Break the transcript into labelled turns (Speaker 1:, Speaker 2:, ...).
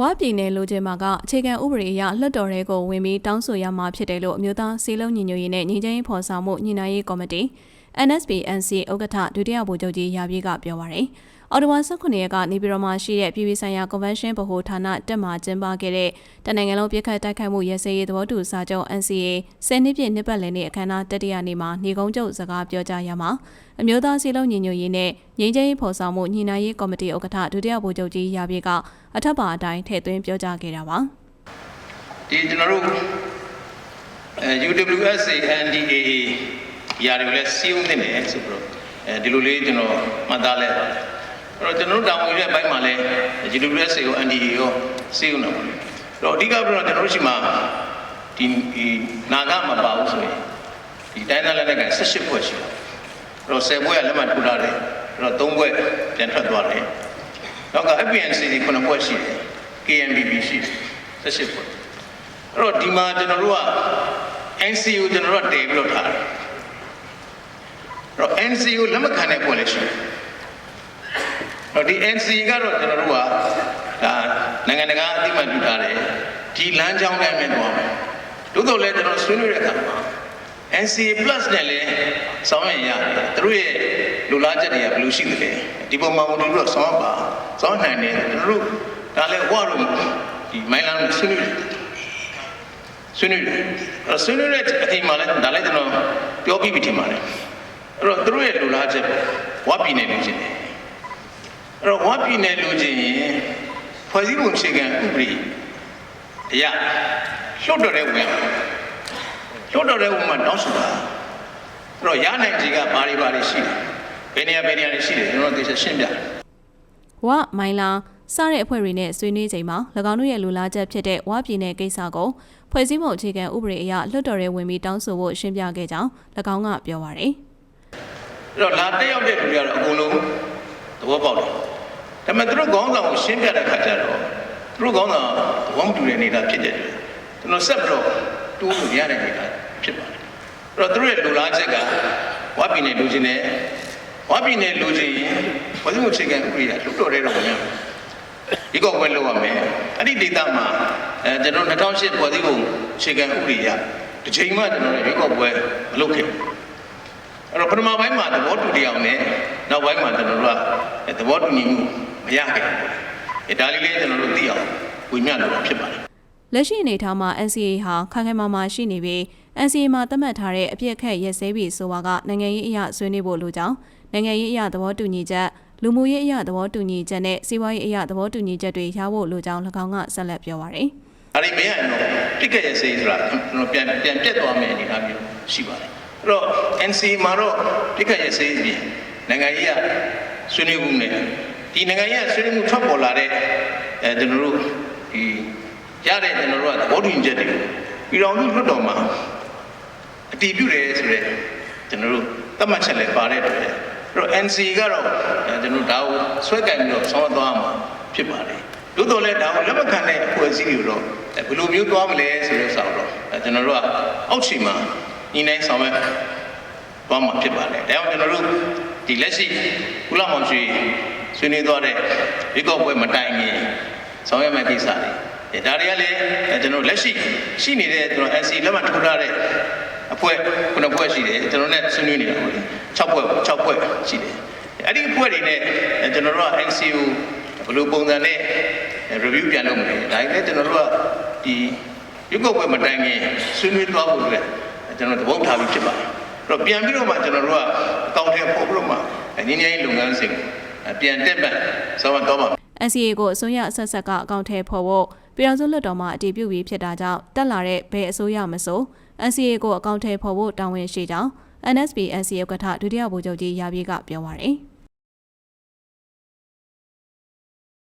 Speaker 1: ဝါပြည်နယ်လိုချင်မှာကအခြေခံဥပဒေအရလွှတ်တော်တွေကိုဝင်ပြီးတောင်းဆိုရမှာဖြစ်တယ်လို့အမျိုးသားစီလုံးညီညွတ်ရေးနဲ့ညီချမ်းရေးဖော်ဆောင်မှုညီနိုင်ရေးကော်မတီ NSPNC ဥက္ကဋ္ဌဒုတိယဗိုလ်ချုပ်ကြီးရာပြည့်ကပြောပါရယ်အော်တိုဝါ18ရက်ကနေပြည်တော်မှာရှိတဲ့ပြည်ပဆိုင်ရာကွန်ဗင်းရှင်းဗဟိုဌာနတက်မှာကျင်းပခဲ့တဲ့တနိုင်ငံလုံးပြည့်ခတ်တိုက်ခိုက်မှုရစရေးသဘောတူစာချုပ် NCA 10နှစ်ပြည့်နှစ်ပတ်လည်နေ့အခမ်းအနားတတိယနေ့မှာနေကုန်းချုပ်စကားပြောကြားရမှာအမျိုးသားစီလုံးညီညွတ်ရေးနဲ့ငြိမ်းချမ်းရေးဖော်ဆောင်မှုညီနိုင်ရေးကော်မတီဥက္ကဋ္ဌဒုတိယဗိုလ်ချုပ်ကြီးရာပြည့်ကအထက်ပါအတိုင်းထည့်သွင်းပြောကြားခဲ့တာပါ
Speaker 2: ဒီကျွန်တော်တို့အဲ UWSA NDAA ຢာတွေကိုလည်းစီးဥနေတယ်ဆိုပြီးတော့အဲဒီလိုလေးကျွန်တော်မှတ်သားလဲပါတယ်အဲ့တော့ကျွန်တော်တို့တောင်ဝင်တဲ့ဘက်မှာလည်း UWSA ကို NDAA ကိုစီးဥနေပါအဲ့တော့အဓိကပြီးတော့ကျွန်တော်တို့ရှိမှာဒီဒီနာဂမပါဘူးဆိုရင်ဒီတိုင်းသားလက်နက်က18ဖွဲ့ရှိတယ်အဲ့တော့10ဖွဲ့ကလက်မှတ်ထိုးထားတယ်အဲ့တော့3ဖွဲ့ပြန်ထွက်သွားတယ်နောက်က FPNC ဒီ9ဖွဲ့ရှိတယ် KNBB ရှိတယ်18ဖွဲ့အဲ့တော့ဒီမှာကျွန်တော်တို့က NCU ကျွန်တော်တို့ကတည်ပြီးတော့ထားတယ် အဲ့တော့ NCU လက်မခံတဲ့ပွဲလည်းရှိတယ်အဲ့တော့ဒီ NC ကတော့ကျွန်တော်တို့ကဒါနိုင်ငံတကာအသိအမှတ်ပြုထားတယ်ဒီလမ်းကြောင်းတိုင်းပဲသွားမယ်တို့တော့လည်းကျွန်တော်ဆွေးနွေးတဲ့အခါမှာ NCA plus နဲ့လည်းဆောင်ရွက်ရတယ်သူတို့ရဲ့လူလားချက်တွေကဘယ်လိုရှိသလဲဒီပုံမှာတို့တို့ဆောင်ရွက်ပါဆောင်ရွက်နိုင်တယ်ကျွန်တော်တို့ဒါလည်းဟောတော့ဒီမိုင်းလမ်းကိုဆွေးနွေးတယ်ဆွေးနွေးတယ်အဲ့တော့ဆွေးနွေးတဲ့အချိန်မှာလည်းဒါလည်းကျွန်တော်ပြောပြီးပြီထင်ပါတယ် အဲ့တော့သူတို့ရဲ့လူလားချက်ဝါပြည်နယ်လူချင်းတယ်အဲ့တော့ဝါပြည်နယ်လူချင်းရင်ဖွဲ့စည်းပုံအခြေခံဥပဒေအရာလွတ်တော်တဲ့ဝင်လွတ်တော်တဲ့ဝင်မှာတောင်းဆိုတာအဲ့တော့ရနိုင်ကြီးကဘာတွေဘာတွေရှိတယ်ဘယ်နေရာဘယ်နေရာတွေရှိတယ်ကျွန်တော်တို့သိချင်ရှင်းပြတယ်
Speaker 1: ဝမိုင်းလာစတဲ့အဖွဲ့တွေနဲ့ဆွေးနွေးချိန်မှာ၎င်းတို့ရဲ့လူလားချက်ဖြစ်တဲ့ဝပြည်နယ်ကိစ္စကိုဖွဲ့စည်းပုံအခြေခံဥပဒေအရလွှတ်တော်ရဲဝင်ပြီးတောင်းဆိုဖို့ရှင်းပြခဲ့ကြောင်း၎င်းကပြောပါရယ်
Speaker 2: အဲ့တော့လာတက်ရောက်တဲ့လူတွေကတော့အကုန်လုံးသဘောပေါက်တယ်ဒါပေမဲ့သူတို့ခေါင်းဆောင်ကိုရှင်းပြတဲ့ခါကျတော့သူတို့ခေါင်းဆောင်သဘောမတူတဲ့နေတာဖြစ်တဲ့အတွက်ကျွန်တော်ဆက်ပြီးတော့တိုးလို့ရတဲ့နေတာဖြစ်ပါတယ်အဲ့တော့သူတို့ရဲ့လူလားချက်ကဝါပြည်နယ်လူချင်းနဲ့ဝါပြည်နယ်လူချင်းရင်ဘာလို့အခြေခံဥပဒေကလွတ်တော်တဲ့တော့ဝင်ရမယ်ဒီကောက်ပွဲလုပ်ရမယ်အဲ့ဒီဒေသမှာအဲကျွန်တော်2008ဖွဲ့စည်းပုံအခြေခံဥပဒေရတစ်ချိန်မှကျွန်တော်ရွေးကောက်ပွဲမလုပ်ခဲ့ဘူး အဲ့တော့ပထမပိုင်းမှာသဘောတူတရားနဲ့နောက်ပိုင်းမှာကျွန်တော်တို့ကသဘောတူညီမှုမရခဲ့ဘူး။အဲဒါလေးလေးကျွန်တော်တို့သိအောင်ဝေမျှလို့ဖြစ်ပါတယ်
Speaker 1: လက်ရှိအနေအထားမှာ NCA ဟာခိုင်ခိုင်မာမာရှိနေပြီး NCA မှာသတ်မှတ်ထားတဲ့အပြစ်အခက်ရက်စဲပြီးဆိုပါကနိုင်ငံရေးအရာဆွေးနွေးဖို့လိုကြောင်းနိုင်ငံရေးအရာသဘောတူညီချက်လူမှုရေးအရာသဘောတူညီချက်နဲ့စီးပွားရေးအရာသဘောတူညီချက်တွေရဖို့လိုကြောင်း၎င်းကဆက်လက်ပြောပါရယ်။
Speaker 2: အဲဒီမရရင်တော့ပြစ်ခဲ့ရစေးဆိုတာကျွန်တော်ပြန်ပြန်ပြတ်သွားမယ်အနေအထားမျိုးရှိပါတယ်။ အဲ့တော့ NCA မှာတော့ပြစ်ခဲ့ရစေးပြီးနိုင်ငံရေးအဆွေးနွေးမှုနဲ့ဒီနိုင်ငံရေးအဆွေးနွေးမှုထွက်ပေါ်လာတဲ့အဲကျွန်တော်တို့ဒီရတဲ့ကျွန်တော်တို့ကသဘောတူညီချက်တွေပြည်တော်စုလွှတ်တော်မှာအတည်ပြုတယ်ဆိုတော့ကျွန်တော်တို့သတ်မှတ်ချက်လည်းပါတဲ့အတွက်အဲ့တော့ NC ကတော့အဲကျွန်တော်တို့ဒါကိုဆွဲကင်ပြီးတော့ဆောင်းသွားမှာဖြစ်ပါတယ်။သို့တော်လည်းဒါကိုလက်မခံတဲ့အဖွဲ့အစည်းတွေတော့အဲဘယ်လိုမျိုးသွားမလဲဆိုတဲ့ဆောက်တော့အဲကျွန်တော်တို့ကအောက်ခြေမှာ ညီနိုင်ဆောင်ရွက်သွားမှာဖြစ်ပါတယ်။ဒါကြောင့်ကျွန်တော်တို့ဒီလက်ရှိကုလမောင်ရွှေဆွေးနွေးသွားတဲ့ရေကော့ပွဲမတိုင်ခင်ဆောင်ရွက်မဲ့ကိစ္စတွေအဲဒါတွေကလည်းအဲကျွန်တော်လက်ရှိရှိနေတဲ့ကျွန်တော် NC လက်မှတ်ထိုးထားတဲ့အဖွဲ့ခုနှစ်ဖွဲ့ရှိတယ်ကျွန်တော်နဲ့ဆွေးနွေးနေတာပေါ့လေ6ဖွဲ့6ဖွဲ့ရှိတယ်အဲ့ဒီအဖွဲ့တွေနဲ့ကျွန်တော်တို့က NCO ဘယ်လိုပုံစံနဲ့ review ပြန်လုပ်မလဲဒါလည်းကျွန်တော်တို့ကဒီရုပ်ကုတ်ပွဲမတိုင်ခင်ဆွေးနွေးသွားဖို့အတွက် ကျွန်တော်သဘောထားပြီးဖြစ်ပါတယ်အဲ့တော့ပြန်ပြီးတော့မှကျွန်တော်တို့ကအကောင့်ထဲပို့ပြီးတော့မှငင်းငင်းလုပ်ငန်းစဉ်ပြန်တက်ပတ်ဆောင်းတော့ပါ
Speaker 1: NCA ကိုအစိုးရအဆက်ဆက်ကအကောင့်ထဲဖော်ဖို့ပြည်ထောင်စုလွှတ်တော်မှအတည်ပြုပြီးဖြစ်တာကြောင့်တက်လာတဲ့ဘယ်အစိုးရမဆို NCA ကိုအကောင့်ထဲဖော်ဖို့တာဝန်ရှိကြောင်း NSP NCA ဥက္ကဋ္ဌဒုတိယဗိုလ်ချုပ်ကြီးရာပြည့်ကပြောပါရယ်